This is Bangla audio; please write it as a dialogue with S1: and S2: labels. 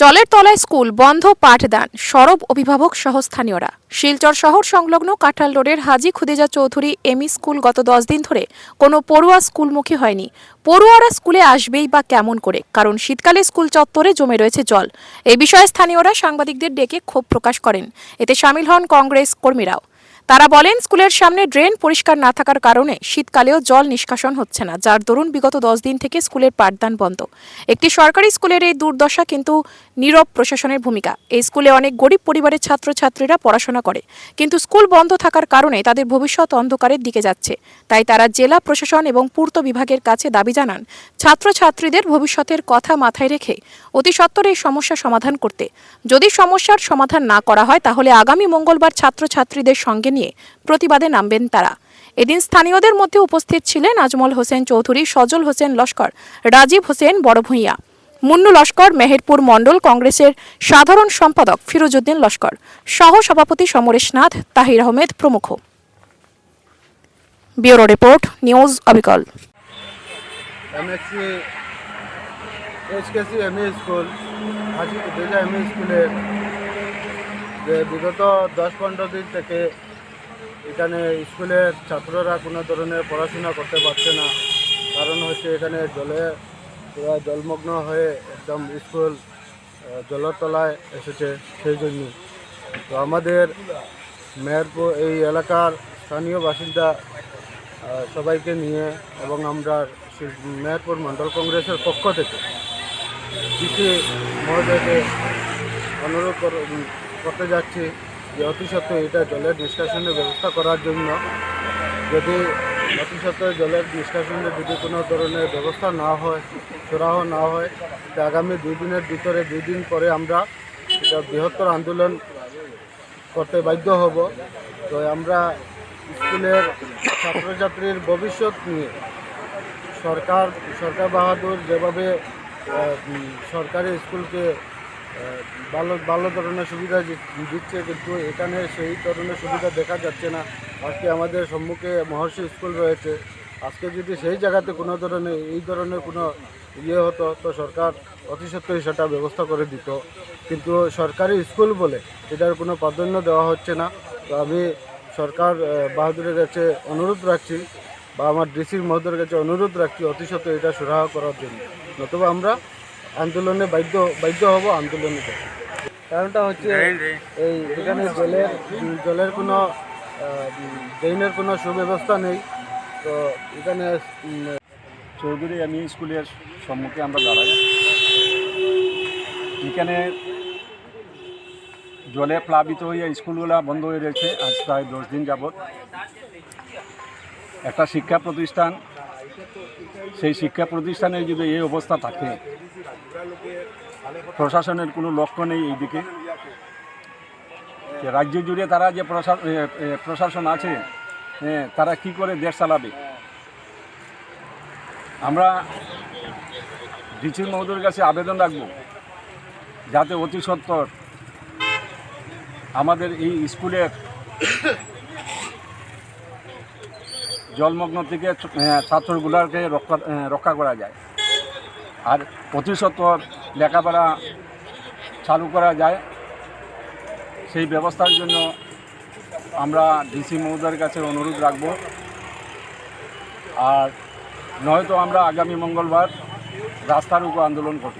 S1: জলের তলায় স্কুল, বন্ধ পাঠদান, সরব অভিভাবক সহ স্থানীয়রা। শিলচর শহর সংলগ্ন কাঁঠাল রোডের হাজি খুদেজা চৌধুরী এমই স্কুল গত দশ দিন ধরে কোনো পড়ুয়া স্কুলমুখী হয়নি। পড়ুয়ারা স্কুলে আসবেই বা কেমন করে, কারণ শীতকালে স্কুল চত্বরে জমে রয়েছে জল। এ বিষয়ে স্থানীয়রা সাংবাদিকদের ডেকে ক্ষোভ প্রকাশ করেন। এতে সামিল হন কংগ্রেস কর্মীরাও। তারা বলেন, স্কুলের সামনে ড্রেন পরিষ্কার না থাকার কারণে শীতকালেও জল নিষ্কাশন হচ্ছে না। যার দরুন বিগত দশ দিন থেকে স্কুলের পাঠদান বন্ধ। একটি সরকারি স্কুলের এই দুর্দশা কিন্তু নীরব প্রশাসনের ভূমিকা। এই স্কুলে অনেক গরিব পরিবারের ছাত্রছাত্রীরা পড়াশোনা করে। কিন্তু স্কুল বন্ধ থাকার কারণে তাদের ভবিষ্যৎ অন্ধকারের দিকে যাচ্ছে। তাই তারা জেলা প্রশাসন এবং পূর্ত বিভাগের কাছে দাবি জানান, ছাত্রছাত্রীদের ভবিষ্যতের কথা মাথায় রেখে অতি সত্বর এই সমস্যা সমাধান করতে। যদি সমস্যার সমাধান না করা হয়, তাহলে আগামী মঙ্গলবার ছাত্রছাত্রীদের সঙ্গে নিয়ে প্রতিবাদে নামবেন তারা। এদিন স্থানীয়দের মধ্যে উপস্থিত ছিলেন আজমল হোসেন চৌধুরী, সজল হোসেন লস্কর, রাজীব হোসেন বড়ভূঁইয়া, মুন্নু লস্কর, মেহেরপুর মণ্ডল কংগ্রেসের সাধারণ সম্পাদক ফিরোজউদ্দিন লস্কর সহ সভাপতি সমরেশ নাথ, তাহির আহমেদ প্রমুখ। Bureau report, news Abikal.
S2: School, হাজি স্কুলের যে বিগত দশ পনেরো দিন থেকে এখানে স্কুলের ছাত্ররা কোনো ধরনের পড়াশোনা করতে পারছে না। কারণ হচ্ছে এখানে জলে পুরো জলমগ্ন হয়ে একদম স্কুল জলের তলায় এসেছে সেই জন্য। তো আমাদের মেহেরপুর এই এলাকার স্থানীয় বাসিন্দা সবাইকে নিয়ে এবং আমরা মেহেরপুর মণ্ডল কংগ্রেসের পক্ষ থেকে কৃষি মহোদয়কে অনুরোধ করতে যাচ্ছি। যে অতি এটা জলের নিষ্কাশনের ব্যবস্থা করার জন্য, যদি অতি জলের নিষ্কাশনের যদি কোনো ধরনের ব্যবস্থা না হয়, সরাহ না হয়, তো আগামী দুই দিনের ভিতরে, দুই দিন পরে আমরা এটা বৃহত্তর আন্দোলন করতে বাধ্য হব। তো আমরা স্কুলের ছাত্রছাত্রীর ভবিষ্যৎ নিয়ে সরকার সরকার বাহাদুর যেভাবে সরকারি স্কুলকে ভালো ভালো ধরনের সুবিধা দিচ্ছে, কিন্তু এখানে সেই ধরনের সুবিধা দেখা যাচ্ছে না। আজকে আমাদের সম্মুখে মহর্ষি স্কুল রয়েছে। আজকে যদি সেই জায়গাতে কোনো ধরনের, এই ধরনের কোনো ইয়ে হতো, তো সরকার অতি সত্ত্বই সেটা ব্যবস্থা করে দিত। কিন্তু সরকারি স্কুল বলে এটার কোনো প্রাধান্য দেওয়া হচ্ছে না। তো আমি সরকার বাহাদুরের কাছে অনুরোধ রাখছি, বা আমার ডিসির মহোদয়ের কাছে অনুরোধ রাখছি অতি এটা সুরাহ করার জন্য। নতুবা আমরা আন্দোলনে বাধ্য বাধ্য হব আন্দোলনে। কারণটা হচ্ছে এই এখানে জলের জলের কোনো ড্রেনের কোনো সুব্যবস্থা নেই তো এখানে
S3: চৌধুরী এমই স্কুলের সম্মুখে আমরা দাঁড়াই। এখানে জলে প্লাবিত হয়ে স্কুলগুলো বন্ধ হয়ে রয়েছে আজ প্রায় দশ দিন যাবৎ। একটা শিক্ষা প্রতিষ্ঠান সেই শিক্ষা প্রতিষ্ঠানে যদি এই অবস্থা থাকে, প্রশাসনের কোনো লক্ষ্য নেই এইদিকে রাজ্য জুড়ে তারা যে প্রশাসন আছে তারা কি করে দেশ চালাবে? আমরা ডিসি মহোদয়ের কাছে আবেদন রাখব, যাতে অতি সত্বর আমাদের এই স্কুলের জলমগ্ন থেকে ছাত্রগুলোকে রক্ষা রক্ষা করা যায়। আর সত্বর লেখাপড়া চালু করা যায়। সেই ব্যবস্থার জন্য আমরা ডিসি মহোদয়ের কাছে অনুরোধ রাখব। আর নয়তো আমরা আগামী মঙ্গলবার রাস্তার উপর আন্দোলন করব।